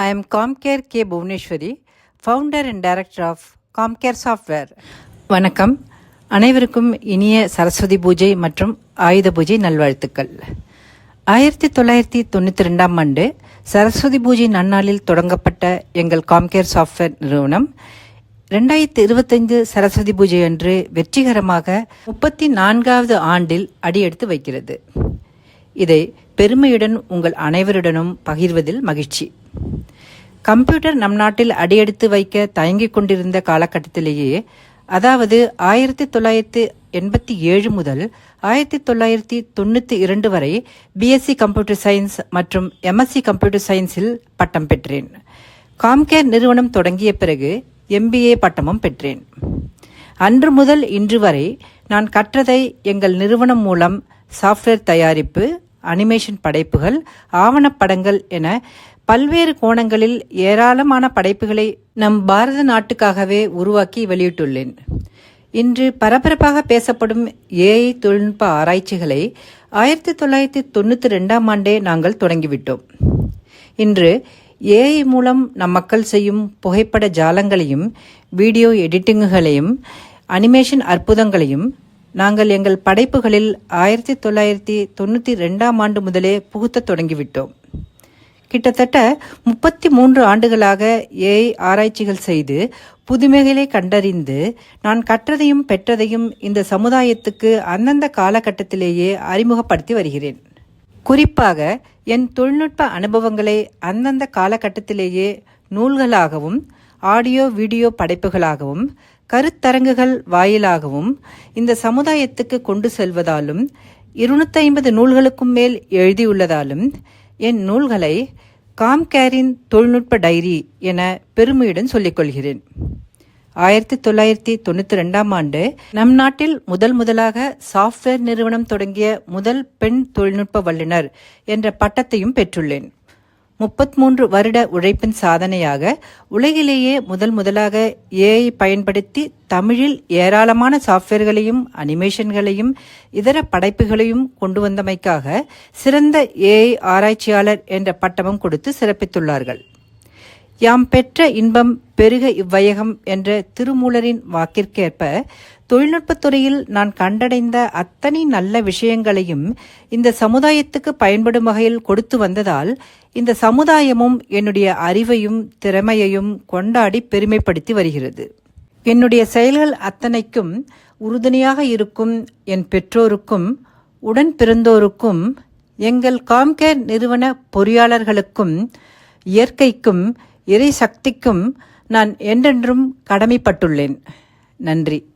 I am Comcare K. Bhuvneshwari, founder and director of Comcare Software. வணக்கம் அனைவருக்கும் இனிய சரஸ்வதி பூஜை மற்றும் ஆயுத பூஜை நல்வாழ்த்துக்கள் ஆயிரத்தி தொள்ளாயிரத்தி தொண்ணூற்றி ரெண்டாம் ஆண்டு சரஸ்வதி பூஜை நன்னாளில் தொடங்கப்பட்ட எங்கள் காம்கேர் சாஃப்ட்வேர் நிறுவனம் ரெண்டாயிரத்தி இருபத்தைந்து சரஸ்வதி பூஜை அன்று வெற்றிகரமாக முப்பத்தி நான்காவது ஆண்டில் அடியெடுத்து வைக்கிறது இதை பெருமையுடன் உங்கள் அனைவருடனும் பகிர்வதில் மகிழ்ச்சி கம்ப்யூட்டர் நம் நாட்டில் அடியெடுத்து வைக்க தயங்கிக் கொண்டிருந்த காலகட்டத்திலேயே அதாவது ஆயிரத்தி தொள்ளாயிரத்தி எண்பத்தி ஏழு முதல் ஆயிரத்தி தொள்ளாயிரத்தி தொண்ணூற்றி இரண்டு வரை பிஎஸ்சி கம்ப்யூட்டர் சயின்ஸ் மற்றும் எம்எஸ்சி கம்ப்யூட்டர் சயின்ஸில் பட்டம் பெற்றேன். காம்கேர் நிறுவனம் தொடங்கிய பிறகு எம்பிஏ பட்டமும் பெற்றேன். அன்று முதல் இன்று வரை நான் கற்றதை எங்கள் நிறுவனம் மூலம் சாஃப்ட்வேர் தயாரிப்பு அனிமேஷன் படைப்புகள் ஆவணப்படங்கள் என பல்வேறு கோணங்களில் ஏராளமான படைப்புகளை நம் பாரத நாட்டுக்காகவே உருவாக்கி வெளியிட்டுள்ளேன். இன்று பரபரப்பாக பேசப்படும் ஏஐ தொழில்நுட்ப ஆராய்ச்சிகளை ஆயிரத்தி தொள்ளாயிரத்தி தொண்ணூற்றி ரெண்டாம் ஆண்டே நாங்கள் தொடங்கிவிட்டோம். இன்று ஏஐ மூலம் நம் மக்கள் செய்யும் புகைப்பட ஜாலங்களையும் வீடியோ எடிட்டிங்குகளையும் அனிமேஷன் அற்புதங்களையும் நாங்கள் எங்கள் படைப்புகளில் ஆயிரத்தி தொள்ளாயிரத்தி தொண்ணூற்றி ரெண்டாம் ஆண்டு முதலே புகுத்தத் தொடங்கிவிட்டோம். கிட்டத்தட்ட முப்பத்தி மூன்று ஆண்டுகளாக ஏஐ ஆராய்ச்சிகள் செய்து புதுமைகளை கண்டறிந்து நான் கற்றதையும் பெற்றதையும் இந்த சமுதாயத்துக்கு அந்தந்த காலகட்டத்திலேயே அறிமுகப்படுத்தி வருகிறேன். குறிப்பாக என் தொழில்நுட்ப அனுபவங்களை அந்தந்த காலகட்டத்திலேயே நூல்களாகவும் ஆடியோ வீடியோ படைப்புகளாகவும் கருத்தரங்குகள் வாயிலாகவும் இந்த சமுதாயத்துக்கு கொண்டு செல்வதாலும் இருநூத்தி ஐம்பது நூல்களுக்கும் மேல் எழுதியுள்ளதாலும் என் நூல்களை காம்கேரின் தொழில்நுட்ப டைரி என பெருமையுடன் சொல்லிக்கொள்கிறேன். ஆயிரத்தி தொள்ளாயிரத்தி தொண்ணூற்றி ரெண்டாம் ஆண்டு நம் நாட்டில் முதல் முதலாக சாஃப்ட்வேர் நிறுவனம் தொடங்கிய முதல் பெண் தொழில்நுட்ப வல்லுநர் என்ற பட்டத்தையும் பெற்றுள்ளேன். முப்பத்தி மூன்று வருட உழைப்பின் சாதனையாக உலகிலேயே முதல் முதலாக ஏஐ பயன்படுத்தி தமிழில் ஏராளமான சாஃப்ட்வேர்களையும் அனிமேஷன்களையும் இதர படைப்புகளையும் கொண்டு வந்தமைக்காக சிறந்த ஏஐ ஆராய்ச்சியாளர் என்ற பட்டமும் கொடுத்து சிறப்பித்துள்ளார்கள். யாம் பெற்ற இன்பம் பெருக இவ்வையகம் என்ற திருமூலரின் வாக்கிற்கேற்ப தொழில்நுட்பத்துறையில் நான் கண்டடைந்த அத்தனை நல்ல விஷயங்களையும் இந்த சமுதாயத்துக்கு பயன்படும் வகையில் கொடுத்து வந்ததால் இந்த சமுதாயமும் என்னுடைய அறிவையும் திறமையையும் கொண்டாடி பெருமைப்படுத்தி வருகிறது. என்னுடைய செயல்கள் அத்தனைக்கும் உறுதுணையாக இருக்கும் என் பெற்றோருக்கும் உடன் பிறந்தோருக்கும் எங்கள் காம்கேர் நிறுவன பொறியாளர்களுக்கும் இயற்கைக்கும் இறை சக்திக்கும் நான் என்றென்றும் கடமைப்பட்டுள்ளேன். நன்றி.